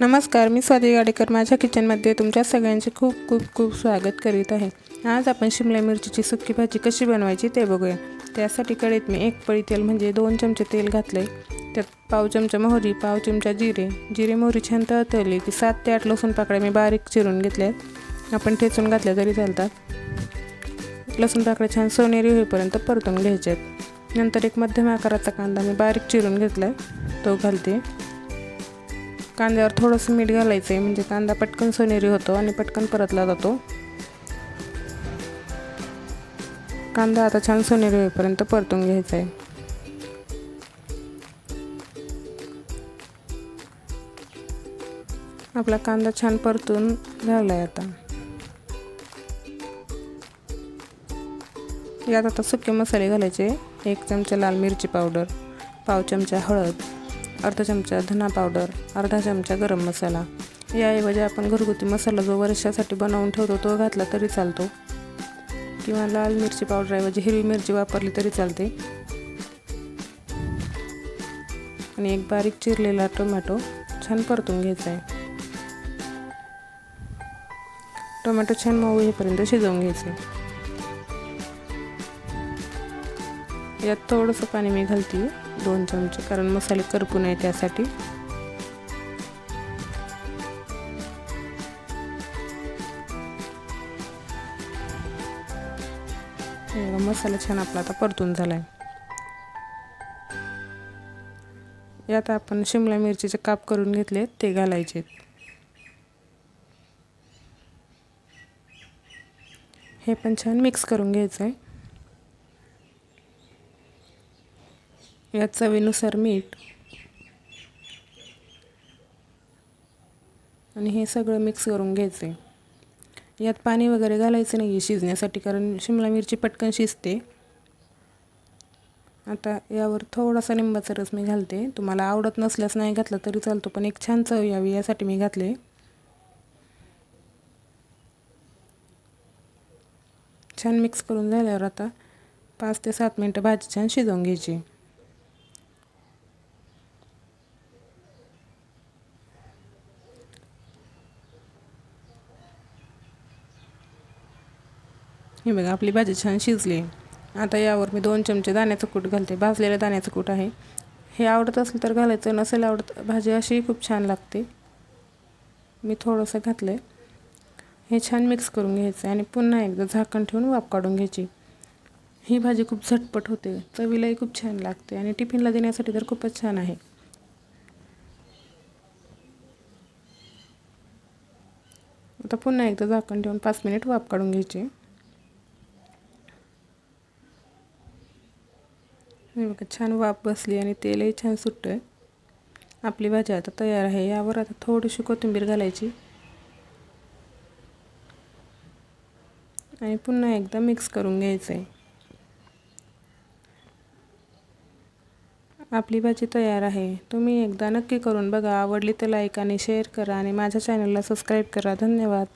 नमस्कार मी स्वाती गाडेकर. माझ्या किचनमध्ये तुमच्या सगळ्यांचे खूप खूप खूप स्वागत करीत आहे. आज आपण शिमला मिरचीची सुकी भाजी कशी बनवायची ते बघूया. त्यासाठी कढईत मी एक पळी तेल म्हणजे दोन चमचे तेल घातलं आहे त्यात पाव चमचा मोहरी पाव चमचा जिरे. जिरे मोहरी छान तळतळली की सात ते आठ लसूण पाकळ्या मी बारीक चिरून घेतल्या आहेत आपण ठेचून घातल्या तरी चालतात. लसूण पाकळ्या छान सोनेरी होईपर्यंत परतून घ्यायचे आहेत नंतर एक मध्यम आकाराचा कांदा मी बारीक चिरून घेतला आहे तो घालते. कांद्यावर थोडंसं मीठ घालायचं आहे म्हणजे कांदा पटकन सोनेरी होतो आणि पटकन परतला जातो. कांदा आता छान सोनेरी होईपर्यंत परतून घ्यायचा आहे आपला कांदा छान परतून झाला आहे आता. यात आता सुके मसाले घालायचे. एक चमचा लाल मिरची पावडर पाव चमचा हळद अर्धा चमचा धना पावडर अर्धा चमचा गरम मसाला. याऐवजी आपण घरगुती मसाला जो वर्षासाठी बनवून ठेवतो तो घातला तरी चालतो. किंवा लाल मिरची पावडरऐवजी हिरवी मिरची वापरली तरी चालते. आणि एक बारीक चिरलेला टोमॅटो छान परतून घ्यायचा आहे. टोमॅटो छान मऊ येईपर्यंत शिजवून घ्यायचे. यात थोडंसं पाणी मी घालते. दोन चमचे कारण मसाले करपू नये त्यासाठी. मसाला छान आपला आता परतून झाला आहे यात आपण शिमला मिरचीचे काप करून घेतले ते घालायचे. हे पण छान मिक्स करून घ्यायचं आहे यात चवीनुसार मीठ. आणि हे सगळं मिक्स करून घ्यायचं आहे यात पाणी वगैरे घालायचं नाही आहे शिजण्यासाठी कारण शिमला मिरची पटकन शिजते. आता यावर थोडासा लिंबाचा रस मी घालते. तुम्हाला आवडत नसल्यास नाही घातलं तरी चालतो पण एक छान चव यावी यासाठी मी घातले. छान मिक्स करून झाल्यावर आता पाच ते सात मिनटं भाजी छान शिजवून घ्यायची. हे बघा आपली भाजी छान शिजली. आता यावर मी दोन चमचे दाण्याचं कूट घालते. भाजलेलं दाण्याचं कूट आहे. हे आवडत असलं तर घालायचं नसेल आवडत भाजी अशी खूप छान लागते. मी थोडंसं घातलं आहे हे छान मिक्स करून घ्यायचं आणि पुन्हा एकदा झाकण ठेवून वाफ काढून घ्यायची. ही भाजी खूप झटपट होते. चवीलाही खूप छान लागते आणि टिफिनला देण्यासाठी तर खूपच छान आहे. आता पुन्हा एकदा झाकण ठेवून पाच मिनिट वाफ काढून घ्यायची. बघा छान वाफ बसली आणि तेलही छान सुटतं आहे आपली भाजी आता तयार आहे. यावर आता थोडीशी कोथिंबीर घालायची. आणि पुन्हा एकदा मिक्स करून घ्यायचं आहे आपली भाजी तयार आहे. तुम्ही एकदा नक्की करून बघा. आवडली तर लाईक आणि शेअर करा आणि माझ्या चॅनलला सबस्क्राईब करा. धन्यवाद.